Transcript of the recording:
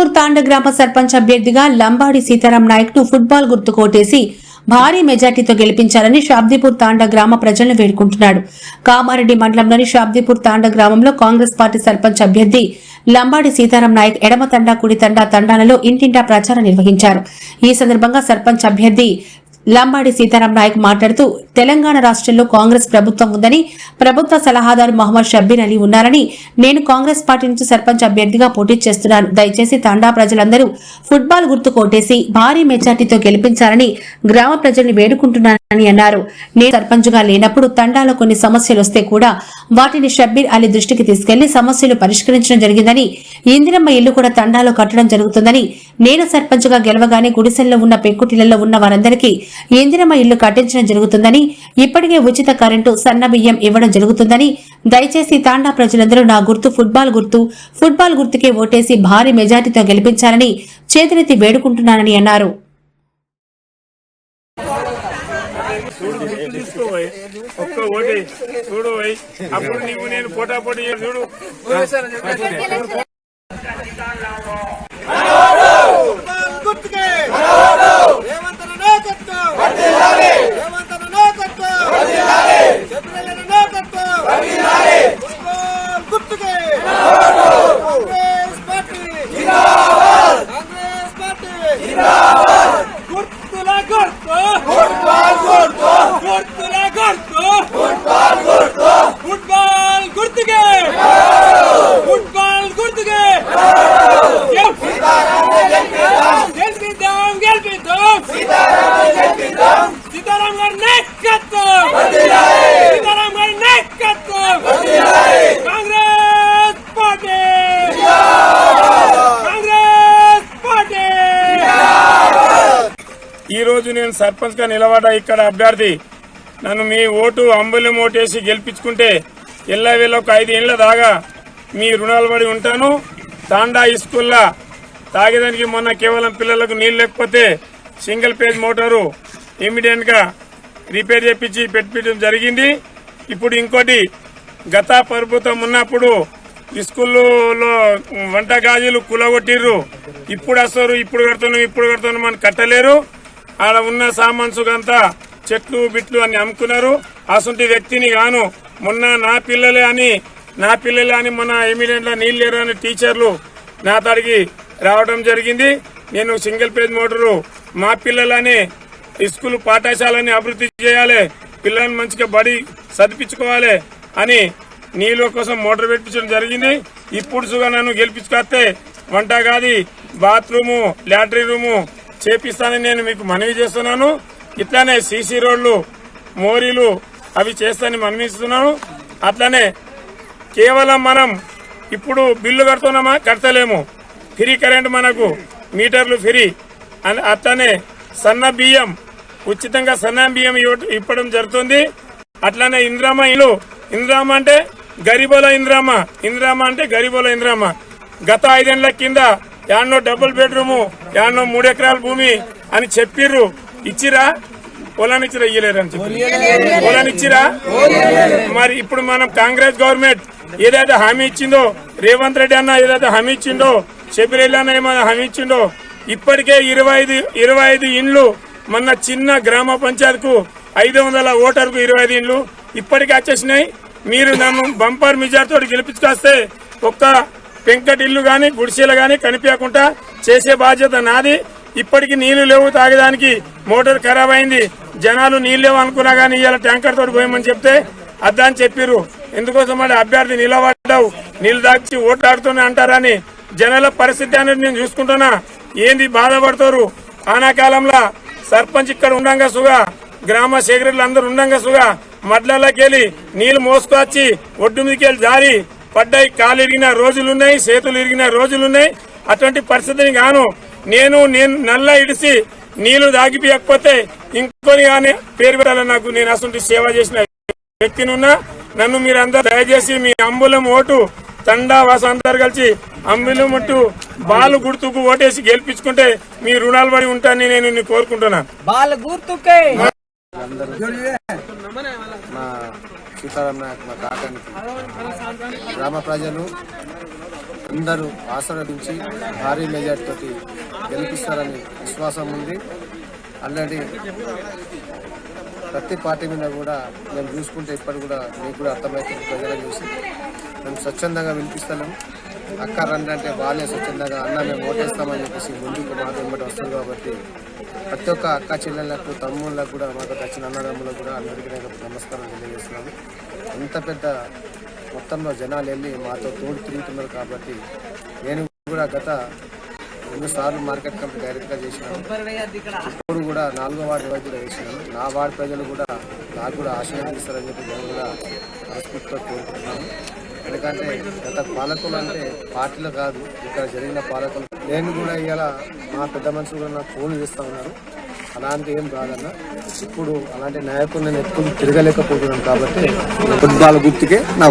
షాబ్దీపూర్ తాండ గ్రామ సర్పంచ్ అభ్యర్థిగా లంబాడి సీతారాం నాయక్ను ఫుట్బాల్ గుర్తు కోటేసి భారీ మెజార్టీతో గెలిపించాలని షాబ్దీపూర్ తాండ గ్రామ ప్రజలను వేడుకుంటున్నాడు. కామారెడ్డి మండలంలోని షాబ్దీపూర్ తాండ గ్రామంలో కాంగ్రెస్ పార్టీ సర్పంచ్ అభ్యర్థి లంబాడి సీతారాం నాయక్ ఎడమ తండా కుడి తండా తండాలలో ఇంటింటా ప్రచారం నిర్వహించారు. ఈ సందర్భంగా సర్పంచ్ అభ్యర్థి లంబాడి సీతారాం నాయక్ మాట్లాడుతూ తెలంగాణ రాష్ట్రంలో కాంగ్రెస్ ప్రభుత్వం ఉందని ప్రభుత్వ సలహాదారు మహమ్మద్ షబ్బీర్ అలీ ఉన్నారని నేను కాంగ్రెస్ పార్టీ నుంచి సర్పంచ్ అభ్యర్థిగా పోటీ చేస్తున్నాను. దయచేసి తండా ప్రజలందరూ ఫుట్బాల్ గుర్తు కొట్టేసి భారీ మెజార్టీతో గెలిపించాలని గ్రామ ప్రజల్ని అని అన్నారు. నేను సర్పంచ్గా లేనప్పుడు తండాలో కొన్ని సమస్యలు వస్తే కూడా వాటిని షబ్బీర్ అలీ దృష్టికి తీసుకెళ్ళి సమస్యలు పరిష్కరించడం జరిగిందని ఇందిరమ్మ ఇల్లు కూడా తండాలో కట్టడం జరుగుతుందని నేను సర్పంచ్గా గెలవగానే గుడిసెల్లో ఉన్న పెంకుటిళ్ళలో ఉన్న వారందరికీ ఇందిరమ్మ ఇల్లు కట్టించడం జరుగుతుందని ఇప్పటికే ఉచిత కరెంటు సన్న బియ్యం ఇవ్వడం జరుగుతుందని దయచేసి తాండా ప్రజలందరూ నా గుర్తు ఫుట్బాల్ గుర్తు ఫుట్బాల్ గుర్తుకే ఓటేసి భారీ మెజార్టీతో గెలిపించాలని చేతులెత్తి వేడుకుంటున్నానని అన్నారు. తీసుకోబోయ్? ఒక్క ఓటి. చూడు పోయ్ అప్పుడు నీకు నేను పోటా పోటీ చేసి చూడు గుర్తుకే రేవంతన నాయకత్వం రేవంతన నాయకత్వం చంద్రబాబు నాయకత్వం ఫుట్బాల్ గుర్తుకే కాంగ్రెస్ పార్టీ కాంగ్రెస్ పార్టీ గుర్తుల గుర్తు ఫుట్బాల్ గుర్తు గుర్తుల గుర్తు ఫుట్బాల్ గుర్తు ఫుట్బాల్ గుర్తుకే ఫుట్బాల్ గుర్తుకే గెలిపిద్దాం గెలిపిద్దాం సీతారాం గారి నాయకత్వం సీతారాం గారి నాయకత్వం కాంగ్రెస్ పార్టీ కాంగ్రెస్ పార్టీ ఈ రోజు నేను సర్పంచ్గా ఇక్కడ అభ్యర్థి. నన్ను మీ ఓటు అంబులం ఓటేసి గెలిపించుకుంటే ఎల్ల వేళ ఒక ఐదేళ్ళ దాకా మీ రుణాలు పడి ఉంటాను. తాండా ఈ తాగేదానికి మొన్న కేవలం పిల్లలకు నీళ్ళు లేకపోతే సింగిల్ పేజ్ మోటారు ఇమీడియట్గా రిపేర్ చేపించి పెట్టడం జరిగింది. ఇప్పుడు ఇంకోటి గత ప్రభుత్వం ఉన్నప్పుడు ఈ స్కూల్లో వంట గాజులు కులగొట్టిర్రు. ఇప్పుడు వస్తారు ఇప్పుడు కడుతున్నాం ఇప్పుడు కడుతున్నాం అని కట్టలేరు. ఆడ ఉన్న సామాన్సు అంతా చెట్లు బిట్లు అని అమ్ముకున్నారు. అసంటి వ్యక్తిని గాను మొన్న నా పిల్లలే అని నా పిల్లలే అని మొన్న ఎమిడెంట్లో నీళ్ళు లేరు అని టీచర్లు నా తడికి రావడం జరిగింది. నేను సింగిల్ పేజ్ మోటారు మా పిల్లలని స్కూల్ పాఠశాలని అభివృద్ధి చేయాలి పిల్లల్ని మంచిగా బడి చదివించుకోవాలి అని నీళ్ళ కోసం మోటార్ పెట్టించడం జరిగింది. ఇప్పుడు సుగా నన్ను గెలిపించుకొస్తే వంట కాదు బాత్రూము లాటరీ రూము చేపిస్తానని నేను మీకు మనవి చేస్తున్నాను. ఇట్లానే సీసీ రోడ్లు మోరీలు అవి చేస్తానని మనవిస్తున్నాను. అట్లనే కేవలం మనం ఇప్పుడు బిల్లు కడుతున్నామా కడతలేము. ఫ్రీ కరెంట్ మనకు మీటర్లు ఫ్రీ. అని అట్లనే సన్న బియ్యం ఉచితంగా సన్న బియ్యం ఇవ్వడం జరుగుతుంది. అట్లానే ఇంద్రామ ఇల్లు ఇంద్రామ అంటే గరీబోల ఇంద్రామ ఇంద్రామ అంటే గరిబోల ఇంద్రామ. గత ఐదేళ్ళ కింద యాన్నో డబుల్ బెడ్రూము యాన్నో మూడు ఎకరాల భూమి అని చెప్పిర్రు ఇచ్చిరా? పొలాన్ని ఇచ్చిరా ఇయ్యలేరని చెప్పి. పొలాన్ని ఇచ్చిరా? మరి ఇప్పుడు మనం కాంగ్రెస్ గవర్నమెంట్ ఏదైతే హామీ ఇచ్చిందో రేవంత్ రెడ్డి అన్న ఏదైతే హామీ ఇచ్చిండో శబరిల్ అన్న ఏమైనా హామీ ఇచ్చిండో ఇప్పటికే ఇరవై ఐదు ఇరవై ఐదు ఇండ్లు మన చిన్న గ్రామ పంచాయతీకు ఐదు వందల ఓటర్కు ఇరవై ఐదు ఇండ్లు ఇప్పటికే వచ్చేసినాయి. మీరు నన్ను బంపర్ మెజార్టీతో గెలిపించుకొస్తే ఒక్క పెంకటి ఇల్లు గాని గుడిసెలు గాని కనిపించకుండా చేసే బాధ్యత నాది. ఇప్పటికి నీళ్ళు లేవు తాగడానికి మోటార్ ఖరాబ్ అయింది. జనాలు నీళ్ళు లేవు అనుకున్నా గానీ ఇవాళ ట్యాంకర్ తోటి పోయమని చెప్తే అద్దా అని చెప్పిర్రు. ఎందుకోసం మరి అభ్యర్థి నిలబడ్డావు. నీళ్ళు దాచి ఓట్లాడుతూనే అంటారని జనాల పరిస్థితి అనేది నేను చూసుకుంటున్నా. ఏంది బాధపడతారు? ఆనాకాలంలో సర్పంచ్ ఇక్కడ ఉండంగా సుగా గ్రామ సెక్రటరీలు అందరు ఉండంగా సుగా మడ్లలోకి వెళ్ళి నీళ్ళు మోసుకొచ్చి ఒడ్డు మీదకి వెళ్ళి జారి పడ్డాయి కాలు ఇరిగిన రోజులున్నాయి చేతులు ఇరిగిన రోజులున్నాయి. అటువంటి పరిస్థితిని గాను నేను నేను నల్ల ఇడిసి నీళ్ళు దాగిపోయకపోతే ఇంకొని కానీ పేరు పెట్టాలని నాకు నేను అసలు సేవ చేసిన వ్యక్తినున్నా. నన్ను మీరందరూ దయచేసి మీ అంబులం ఓటు తండా వాస అందరు కలిసి అంబులం ఒట్టు బాలు గుర్తుకు ఓటేసి గెలిపించుకుంటే మీ రుణాలు పడి ఉంటానని నేను నిన్ను కోరుకుంటున్నాను బాల గుర్తుకే. మా సీతారాం నాయక్ మా కాకానికి గ్రామ ప్రజలు అందరూ ఆశీర్వదించి భారీ మెజార్టీతో గెలిపిస్తారని విశ్వాసం ఉంది. ఆల్రెడీ ప్రతి పార్టీ మీద కూడా మేము చూసుకుంటే ఇప్పటి కూడా మీకు కూడా అర్థమవుతుంది. ప్రజలను చూసి మేము స్వచ్ఛందంగా వినిపిస్తున్నాం అక్క రండి అంటే వాళ్ళే స్వచ్ఛందంగా అన్న మేము ఓటేస్తామని చెప్పేసి ముందుకు మాకు వెంబడి వస్తుంది కాబట్టి ప్రతి ఒక్క అక్క చెల్లెళ్ళకు తమ్ముళ్ళకు కూడా మాకు వచ్చిన అన్నదమ్ములకు కూడా అందరికీ నేను నమస్కారం తెలియజేస్తున్నాను. ఎంత పెద్ద మొత్తంలో జనాలు వెళ్ళి మాతో తోడు తిరుగుతున్నారు కాబట్టి నేను కూడా గత రెండు సార్లు మార్కెట్ కమిటీ డైరెక్ట్గా చేసినాను. ఇప్పుడు కూడా నాలుగో వార్డు వైపు కూడా వేసినాను నా వార్డు ప్రజలు కూడా నాకు కూడా ఆశీర్వదిస్తారని చెప్పి నేను కూడా మనస్ఫూర్తిగా కోరుకుంటున్నాను. ఎందుకంటే గత పాలకులు అంటే పార్టీలు కాదు ఇక్కడ జరిగిన పాలకులు. నేను కూడా ఇవాళ మా పెద్ద మనుషులు కూడా నాకు ఫోన్ చేస్తూ ఉన్నారు. అలాంటి ఏం కాదన్న. ఇప్పుడు అలాంటి నాయకులు నేను ఎప్పుడు తిరగలేకపోతున్నాను కాబట్టి ఫుట్బాల్ గుర్తుకే నా